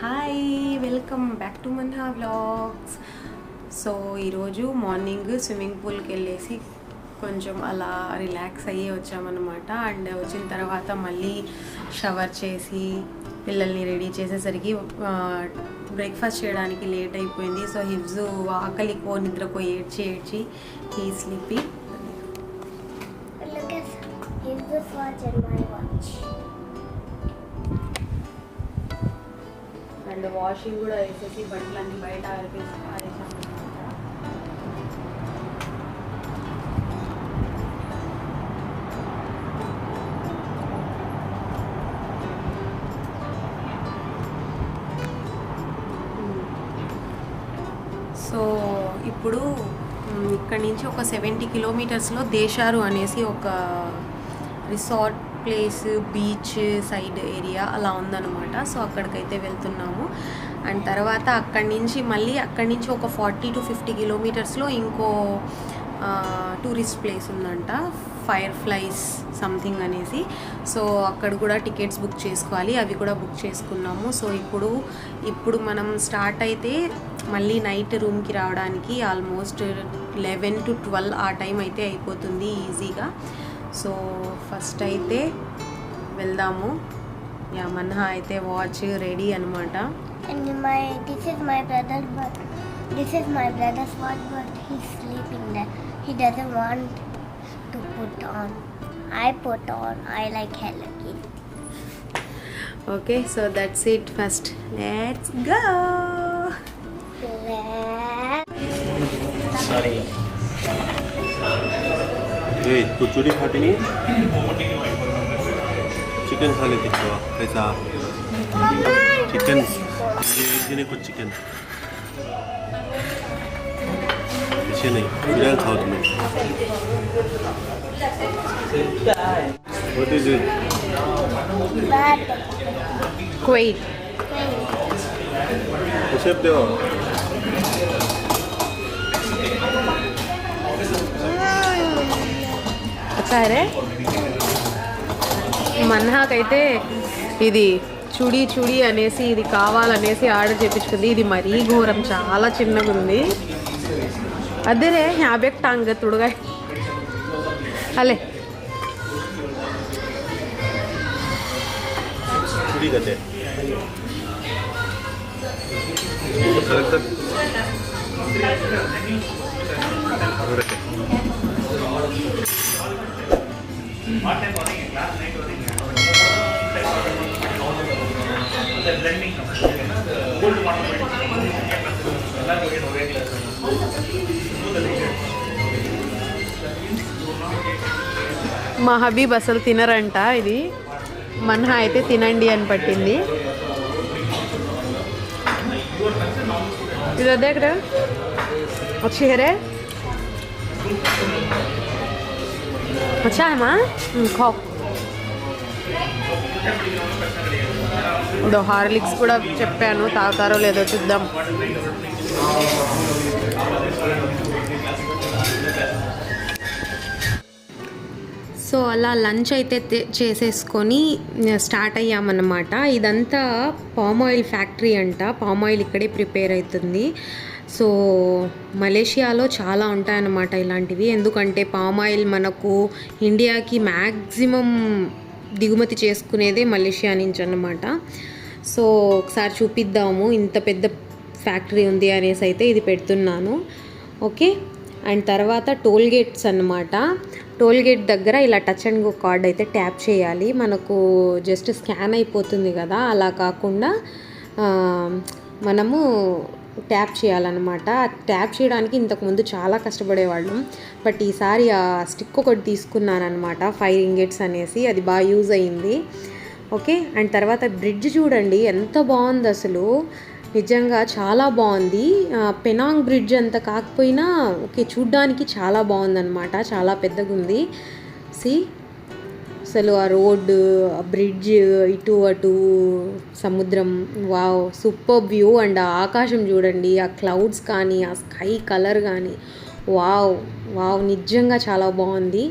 Hi welcome back to Manha vlogs so ఈరోజు morning swimming పూల్కి వెళ్ళేసి కొంచెం అలా రిలాక్స్ అయ్యి వచ్చామన్నమాట. అండ్ వచ్చిన తర్వాత మళ్ళీ షవర్ చేసి పిల్లల్ని రెడీ చేసేసరికి బ్రేక్ఫాస్ట్ చేయడానికి లేట్ అయిపోయింది. సో హిబ్జు ఆకలి కో నిద్రకో ఏడ్చి ఏడ్చి ఈ స్లీపీ అండ్ వాషింగ్ కూడా వేసేసి బట్టలన్నీ బయట ఆరిపేసి ఆరేసాము సో ఇప్పుడు ఇక్కడ నుంచి ఒక సెవెంటీ కిలోమీటర్స్లో దేశారు అనేసి ఒక resort place beach side area అలా ఉందన్నమాట. సో అక్కడికైతే వెళ్తున్నాము. అండ్ తర్వాత అక్కడి నుంచి మళ్ళీ అక్కడి నుంచి ఒక ఫార్టీ టు ఫిఫ్టీ కిలోమీటర్స్లో ఇంకో టూరిస్ట్ ప్లేస్ ఉందంట. ఫైర్ ఫ్లైస్ సంథింగ్ అనేసి. సో అక్కడ కూడా టికెట్స్ బుక్ చేసుకోవాలి. అవి కూడా బుక్ చేసుకున్నాము. సో ఇప్పుడు ఇప్పుడు మనం స్టార్ట్ అయితే మళ్ళీ నైట్ రూమ్కి రావడానికి ఆల్మోస్ట్ లెవెన్ టు ట్వెల్వ్ ఆ టైం అయితే అయిపోతుంది ఈజీగా. సో ఫస్ట్ అయితే వెళ్దాము యా మన్హా అయితే వాచ్ రెడీ అనమాట And my this is my brother but this is my brother's watch but he's sleeping there. He doesn't want to put on. I put on. I like Hello Kitty. Okay so that's it first let's go 저희 또 조립하더니 치킨 살이 됐죠. 그래서 치킨 이게 그 치킨. 대신에 그냥 가도 돼. What is it? Great. Except. సరే మన్హాకైతే ఇది చుడి చుడి అనేసి ఇది కావాలనేసి order చేపించుకుంది. ఇది మరీ ఘోరం చాలా చిన్నగా ఉంది. అదేరే యాభై టాంగ్ తుడుగా అలే. चूड़ी మా హబీబ్ అసలు తినరంట ఇది మన్హా అయితే తినండి అని పట్టింది. ఇది వద్దా ఇక్కడ? వచ్చి హరే వచ్చా ఏమా కావు ఇదో హార్లిక్స్ కూడా చెప్పాను తాగుతారో లేదో చూద్దాం. సో అలా లంచ్ అయితే చేసేసుకొని స్టార్ట్ అయ్యామన్నమాట. ఇదంతా పామ్ ఆయిల్ ఫ్యాక్టరీ అంట. పామ్ ఆయిల్ ఇక్కడే ప్రిపేర్ అవుతుంది సో మలేషియాలో చాలా ఉంటాయన్నమాట ఇలాంటివి. ఎందుకంటే పామ్ ఆయిల్ మనకు ఇండియాకి మ్యాక్సిమం దిగుమతి చేసుకునేదే మలేషియా నుంచి అన్నమాట. సో ఒకసారి చూపిద్దాము. ఇంత పెద్ద ఫ్యాక్టరీ ఉంది అనేసి అయితే ఇది పెడుతున్నాను. ఓకే? అండ్ తర్వాత టోల్ గేట్స్ అన్నమాట. టోల్ గేట్ దగ్గర ఇలా టచ్ అండ్ గో కార్డ్ అయితే ట్యాప్ చేయాలి. మనకు జస్ట్ స్కాన్ అయిపోతుంది కదా. అలా కాకుండా మనము ట్యాప్ చేయాలన్నమాట. ట్యాప్ చేయడానికి ఇంతకుముందు చాలా కష్టపడేవాళ్ళం. బట్ ఈసారి ఆ స్టిక్ ఒకటి తీసుకున్నానమాట ఫైవ్ రింగెట్స్ అనేసి. అది బాగా యూజ్ అయింది. ఓకే? అండ్ తర్వాత బ్రిడ్జ్ చూడండి ఎంత బాగుంది అసలు నిజంగా చాలా బాగుంది. పెనాంగ్ బ్రిడ్జ్ అంత కాకపోయినా ఓకే చూడ్డానికి చాలా బాగుందన్నమాట. చాలా పెద్దగా ఉంది సి అసలు ఆ రోడ్డు ఆ బ్రిడ్జ్ ఇటు అటు సముద్రం వావ్ సూపర్ వ్యూ అండ్ ఆ ఆకాశం చూడండి ఆ క్లౌడ్స్ కానీ ఆ స్కై కలర్ కానీ వావ్ వావ్ నిజంగా చాలా బాగుంది.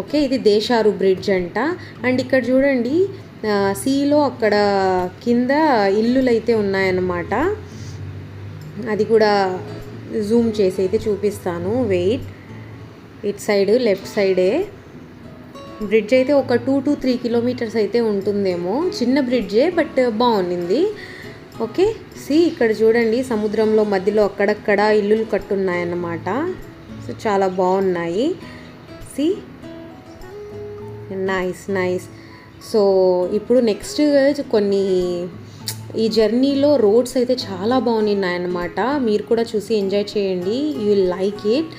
ఓకే ఇది దేశారు బ్రిడ్జ్ అంట. అండ్ ఇక్కడ చూడండి సీలో అక్కడ కింద ఇల్లులు అయితే ఉన్నాయన్నమాట. అది కూడా జూమ్ చేసి అయితే చూపిస్తాను. వెయిట్. ఇట్ సైడ్ లెఫ్ట్ సైడే. బ్రిడ్జ్ అయితే ఒక టూ టు త్రీ కిలోమీటర్స్ అయితే ఉంటుందేమో. చిన్న బ్రిడ్జే బట్ బాగుండింది. ఓకే? సి ఇక్కడ చూడండి. సముద్రంలో మధ్యలో అక్కడక్కడ ఇల్లులు కట్టున్నాయన్నమాట. సో చాలా బాగున్నాయి. సి? Nice nice. సో ఇప్పుడు నెక్స్ట్ కొన్ని ఈ జర్నీలో రోడ్స్ అయితే చాలా బాగున్నాయన్నమాట. మీరు కూడా చూసి ఎంజాయ్ చేయండి. You will like it.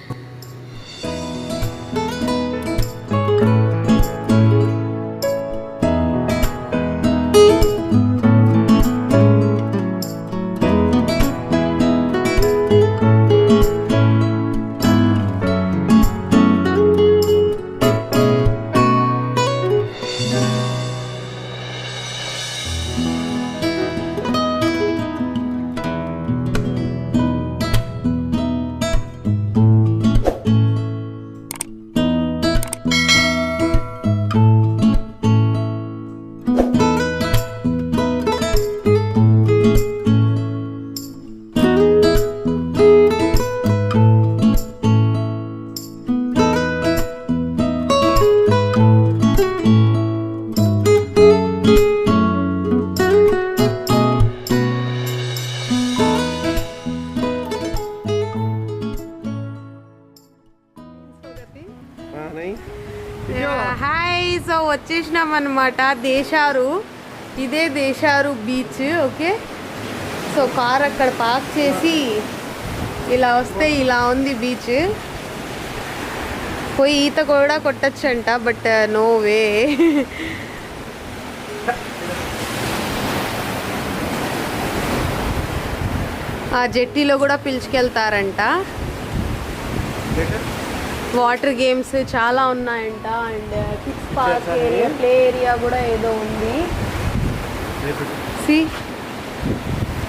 అనమాట దేశారు ఇదే దేశారు బీచ్ ఓకే? సో కార్ అక్కడ పార్క్ చేసి ఇలా వస్తే ఇలా ఉంది బీచ్. పోయి ఈత కూడా కొట్టచ్చంట బట్ uh, నో వే ఆ జెట్టీలో కూడా పిలుచుకెళ్తారంట. వాటర్ గేమ్స్ చాలా ఉన్నాయంట and kids park area play area కూడా ఏదో ఉంది. సి?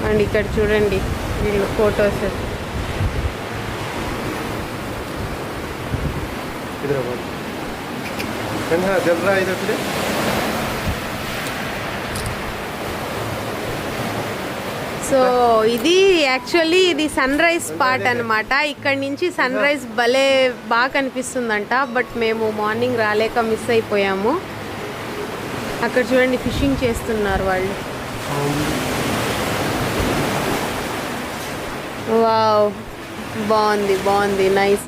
అండ్ ఇక్కడ చూడండి వీళ్ళు ఫొటోస్. సో ఇది యాక్చువల్లీ ఇది సన్ రైజ్ పార్ట్ అనమాట ఇక్కడ నుంచి సన్ రైజ్ భలే బాగా కనిపిస్తుందంట. బట్ మేము మార్నింగ్ రాలేక మిస్ అయిపోయాము. అక్కడ చూడండి ఫిషింగ్ చేస్తున్నారు వాళ్ళు. వావ్. బాగుంది బాగుంది. నైస్.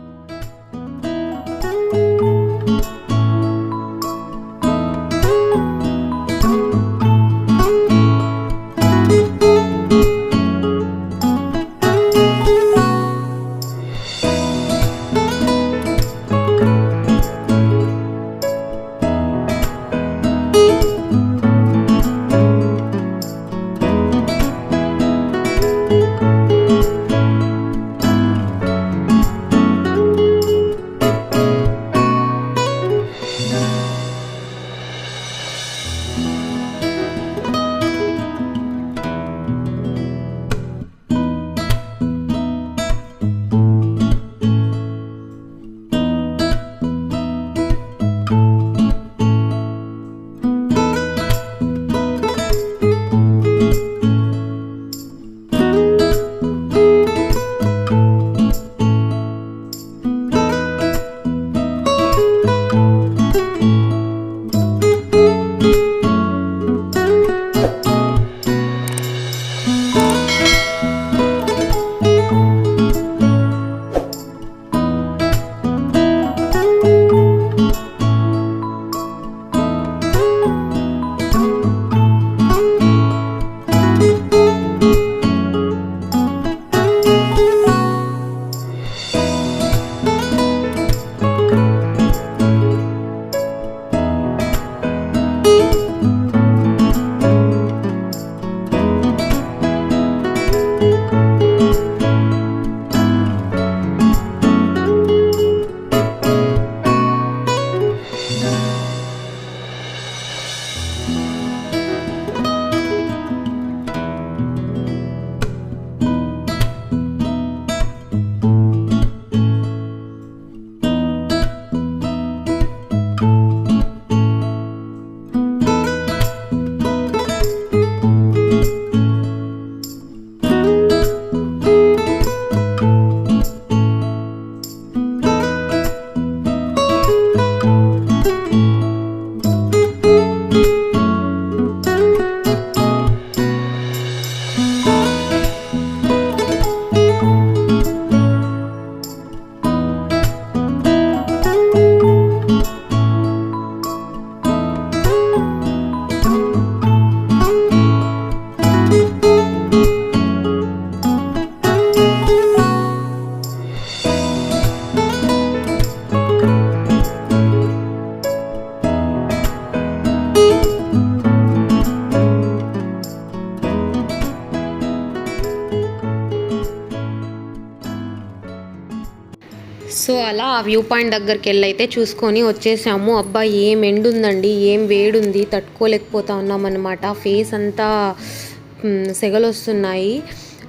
వ్యూ పాయింట్ దగ్గరికి వెళ్ళి అయితే చూసుకొని వచ్చేసాము. అబ్బా ఏం ఎండుందండి ఏం వేడుంది తట్టుకోలేకపోతా ఉన్నాం అనమాట ఫేస్ అంతా సెగలు వస్తున్నాయి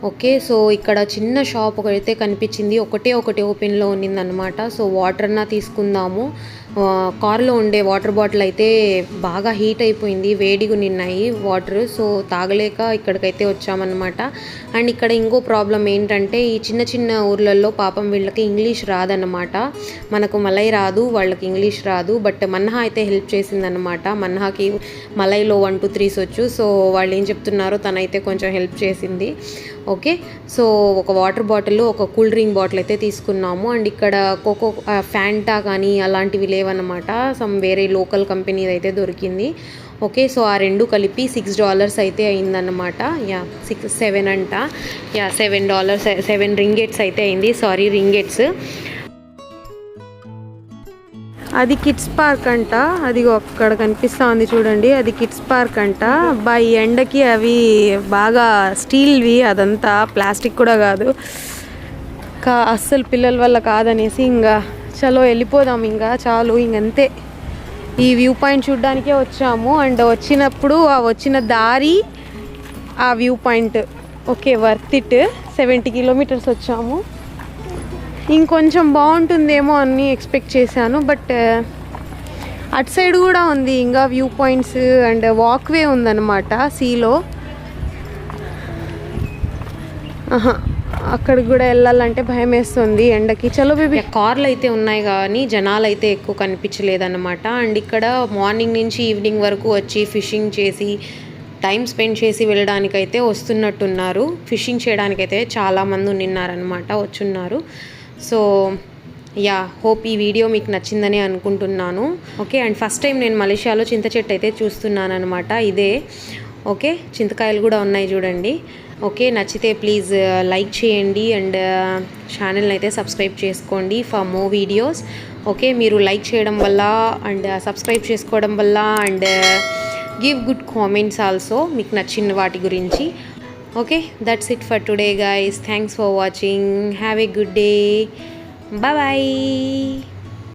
ఓకే సో ఇక్కడ చిన్న షాప్ ఒకటైతే కనిపించింది. ఒకటే ఒకటి ఓపెన్లో ఉన్నిందనమాట సో వాటర్ అన్నా తీసుకుందాము. కార్లో ఉండే వాటర్ బాటిల్ అయితే బాగా హీట్ అయిపోయింది వేడిగా నిన్నాయి వాటర్. సో తాగలేక ఇక్కడికైతే వచ్చామన్నమాట. అండ్ ఇక్కడ ఇంకో ప్రాబ్లం ఏంటంటే ఈ చిన్న చిన్న ఊర్లలో పాపం వీళ్ళకి ఇంగ్లీష్ రాదన్నమాట. మనకు మలై రాదు వాళ్ళకి ఇంగ్లీష్ రాదు. బట్ మన్హా అయితే హెల్ప్ చేసిందనమాట మన్హాకి మలైలో వన్ టూ త్రీస్ వచ్చు. సో వాళ్ళు ఏం చెప్తున్నారో తనైతే కొంచెం హెల్ప్ చేసింది. ఓకే? సో ఒక వాటర్ బాటిల్ ఒక కూల్ డ్రింక్ బాటిల్ అయితే తీసుకున్నాము. అండ్ ఇక్కడ కోకో ఫ్యాంటా కానీ అలాంటివి లేవన్నమాట. సమ్ వేరే లోకల్ కంపెనీ అయితే దొరికింది. ఓకే? సో ఆ రెండు కలిపి సిక్స్ డాలర్స్ అయితే అయిందన్నమాట. యా సిక్స్ సెవెన్ అంట. Yeah seven dollars seven ringgits అయితే అయింది. సారీ రింగెట్స్ అది కిడ్స్ పార్క్ అంట. అది అక్కడ కనిపిస్తా ఉంది చూడండి. అది కిడ్స్ పార్క్ అంట. బా ఈ ఎండకి అవి బాగా స్టీల్వి అదంతా ప్లాస్టిక్ కూడా కాదు. కా అస్సలు పిల్లల వల్ల కాదనేసి ఇంకా చలో వెళ్ళిపోదాం ఇంకా చాలు ఇంకంతే ఈ వ్యూ పాయింట్ చూడ్డానికే వచ్చాము. అండ్ వచ్చినప్పుడు ఆ వచ్చిన దారి ఆ view point. Okay worth it seventy kilometres వచ్చాము. ఇంకొంచెం బాగుంటుందేమో అని ఎక్స్పెక్ట్ చేశాను బట్ uh, అటు సైడ్ కూడా ఉంది. ఇంకా వ్యూ పాయింట్స్ అండ్ వాక్వే ఉందన్నమాట సీలో ఆహా, అక్కడికి కూడా వెళ్ళాలంటే భయం వేస్తుంది ఎండకి. చలో బేబీ కార్లు అయితే ఉన్నాయి కానీ జనాలు అయితే ఎక్కువ కనిపించలేదన్నమాట. అండ్ ఇక్కడ మార్నింగ్ నుంచి ఈవినింగ్ వరకు వచ్చి ఫిషింగ్ చేసి టైం స్పెండ్ చేసి వెళ్ళడానికైతే వస్తున్నట్టున్నారు. ఫిషింగ్ చేయడానికైతే చాలామంది ఉన్నారనమాట వచ్చున్నారు. సో యా హోప్ ఈ వీడియో మీకు నచ్చిందని అనుకుంటున్నాను. ఓకే అండ్ ఫస్ట్ టైం నేను మలేషియాలో చింత చెట్టు అయితే చూస్తున్నాను అనమాట ఇదే. ఓకే చింతకాయలు కూడా ఉన్నాయి చూడండి. ఓకే నచ్చితే ప్లీజ్ uh, లైక్ చేయండి అండ్ uh, ఛానల్ని అయితే సబ్స్క్రైబ్ చేసుకోండి ఫర్ మో వీడియోస్. ఓకే మీరు లైక్ చేయడం వల్ల అండ్ uh, సబ్స్క్రైబ్ చేసుకోవడం వల్ల and give good comments also మీకు నచ్చిన వాటి గురించి. okay that's it for today guys. Thanks for watching. Have a good day. Bye bye